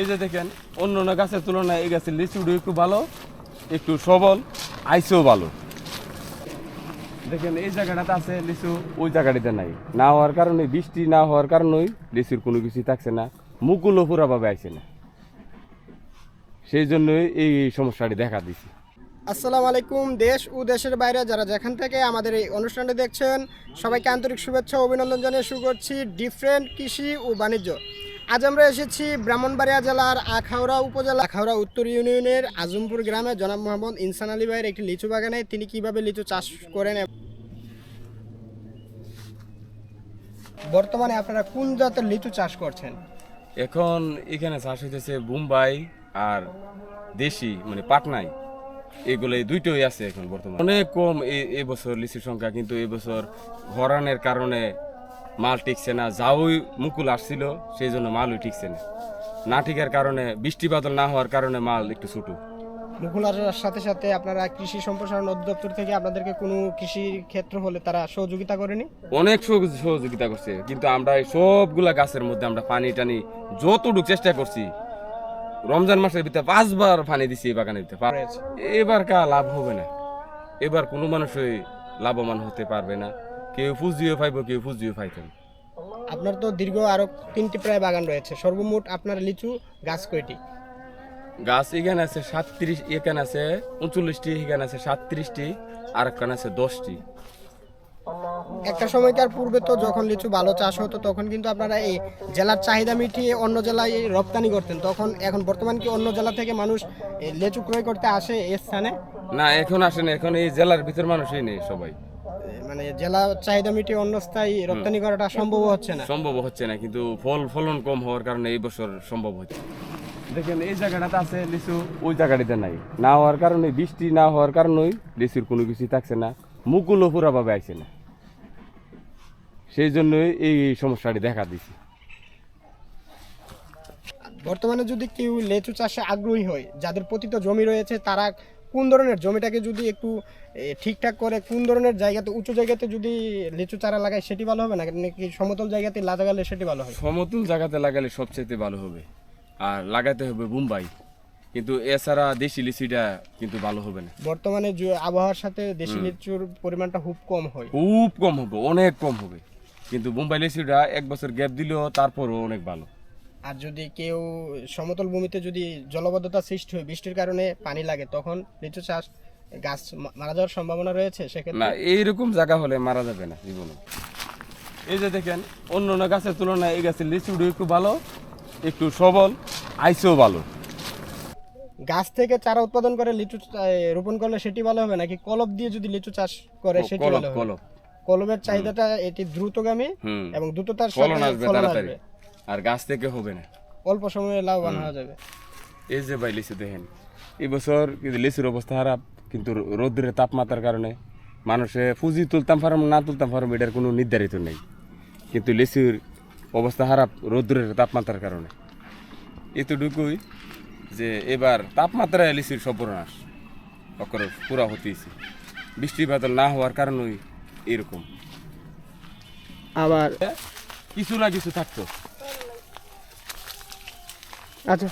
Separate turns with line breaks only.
এই যে দেখেন, অন্য অন্য গাছের তুলনায় এই গাছের লিচুটা একটু ভালো, একটু সবল, আইসেও ভালো। দেখেন, এই জায়গাটাতে আছে লিচু, ওই জায়গাটিতে নাই। না হওয়ার কারণে, বৃষ্টি না হওয়ার কারণেই লিচুর কোনো কিছু থাকছে না মুকুলও পুরাভাবে আইছে না। সেই জন্যই এই সমস্যাটি দেখা দিছে।
আসসালামু আলাইকুম, দেশ ও দেশের বাইরে যারা যেখান থেকে আমাদের এই অনুষ্ঠানটি দেখছেন, সবাইকে আন্তরিক শুভেচ্ছা অভিনন্দন জানিয়ে শুরু করছি ডিফারেন্ট কৃষি ও বাণিজ্য। আজ আমরা এসেছি ব্রাহ্মণবাড়িয়া জেলার আখাউড়া উপজেলা আখাউড়া উত্তর ইউনিয়নের আজমপুর গ্রামে। জনাব মোহাম্মদ ইনসান আলী ভাইয়ের একটি লিচু বাগানে তিনি কীভাবে লিচু চাষ করেন বর্তমানে আপনারা কোন জাতের লিচু চাষ করছেন?
এখন এখানে চাষ হইতেছে মুম্বাই আর দেশি মানে পাটনাই। এগুলো এই দুইটাই আছে এখন বর্তমানে। অনেক কম এ- এবছর লিচুর সংখ্যা, কিন্তু এবছর ঘরানের কারণে মাল টিকছে না যাওই মুকুল আসছিল সেই জন্য মালই টিকছে না। না টিকার কারণে বৃষ্টি বাদল না হওয়ার কারণে মাল একটু ছোটো।
আসার সাথে সাথে আপনারা কৃষি সম্প্রসারণ অধিদপ্তর থেকে আপনাদেরকে কোনো কৃষি ক্ষেত্র হলে তারা সহযোগিতা করেনি?
অনেক সহযোগিতা করছে কিন্তু আমরা এই সবগুলা গাছের মধ্যে আমরা পানি টানি যতটুকু চেষ্টা করছি রমজান মাসের ভিতরে পাঁচবার পানি দিছি এই বাগানের ভিতরে। এবার কা লাভ হবে না? এবার কোনো মানুষই লাভবান হতে পারবে না। কেউ পুঁজিও পাইব কেউ পুঁজিও পাইতে না।
আপনার তো দীর্ঘ আরও তিনটি প্রায় বাগান রয়েছে। সর্বমোট আপনার লিচু গাছ কয়টি?
গাছ এখানে আছে সাতত্রিশ এখানে আছে উনচল্লিশটি এখানে আছে সাতত্রিশটি আর এখানে আছে দশটি।
একটা সময়কার পূর্বে তো যখন লিচু ভালো চাষ হতো তখন কিন্তু আপনারা এই জেলার চাহিদা মিটিয়ে অন্য জেলায় রপ্তানি করতেন। তখন এখন বর্তমান কি অন্য জেলা থেকে মানুষ লিচু ক্রয় করতে আসে এই স্থানে?
না এখন আসেন এখন এই জেলার ভিতর মানুষই নেই সবাই।
মানে জেলা চাহিদা মিটিয়ে অন্য স্থায়ী রপ্তানি করাটা সম্ভব হচ্ছে না।
সম্ভব হচ্ছে না কিন্তু ফল ফলন কম হওয়ার কারণে এই বছর সম্ভব হচ্ছে। দেখেন এই জায়গাটাতে আছে লিচু ওই জায়গাটিতে নাই। না হওয়ার কারণে বৃষ্টি না হওয়ার কারণেই লিচুর কোনো কিছু থাকছে না মুকুলও পুরাভাবে আইছে না। সেই জন্যই এই সমস্যাটি দেখা দিছে।
বর্তমানে যদি কেউ লেচু চাষে আগ্রহী হয় যাদের পতিত জমি রয়েছে তারা কোন ধরনের জমিটাকে যদি একটু ঠিকঠাক করে কোন ধরনের জায়গাতে উঁচু জায়গাতে যদি লিচু চারা লাগায় সেটি ভালো হবে না? নাকি সমতল জায়গাতে লাগালে সেটি ভালো হবে?
সমতল জায়গাতে লাগালে সবচেয়ে ভালো হবে। আর লাগাতে হবে মুম্বাই কিন্তু এছাড়া দেশি লিচিটা কিন্তু ভালো হবে না।
বর্তমানে আবহাওয়ার সাথে দেশি লিচুর পরিমাণটা খুব কম হয়।
খুব কম হবে অনেক কম হবে। কিন্তু মুম্বাই লিচিটা এক বছর গ্যাপ দিলেও তারপরও অনেক ভালো।
আর যদি কেউ সমতল ভূমিতে যদি জলবদ্ধতা সৃষ্টি হয় বৃষ্টির কারণে পানি লাগে তখন লিচু চাষ গাছ মারা যাওয়ার সম্ভাবনা রয়েছে সেক্ষেত্রে না
এইরকম জায়গা হলে মারা যাবে না জীবনে। এই যে দেখেন অন্য অন্য গাছের তুলনায় এই গাছের লিচুটা একটু ভালো একটু সবল আইসেও ভালো।
গাছ থেকে চারা উৎপাদন করে লিচু রোপণ করলে সেটি ভালো হবে নাকি কলব দিয়ে যদি লিচু চাষ করে সেটি ভালো হবে?
কলপ
কলমের চাহিদাটা এটি দ্রুতগামী এবং দ্রুততার
ফলন আসবে। আর গাছ থেকে হবে না।
অল্প সময়ে লাভবান হওয়া যাবে।
এই যে ভাই লিচু দেখেন এই বছর কিন্তু লিচুর অবস্থা খারাপ কিন্তু রোদ্রের তাপমাত্রার কারণে মানুষে পুঁজি তুলতাম পারম না তুলতাম পারম এটার কোনো নির্ধারিত নেই। কিন্তু লিচুর অবস্থা খারাপ রোদ্রের তাপমাত্রার কারণে। এতটুকুই যে এবার তাপমাত্রায় লিচুর সর্বনাশ অকর পুরা হতেইছে বৃষ্টি বাদল না হওয়ার কারণেই এরকম।
আবার
কিছু না কিছু থাকতো।
啊对。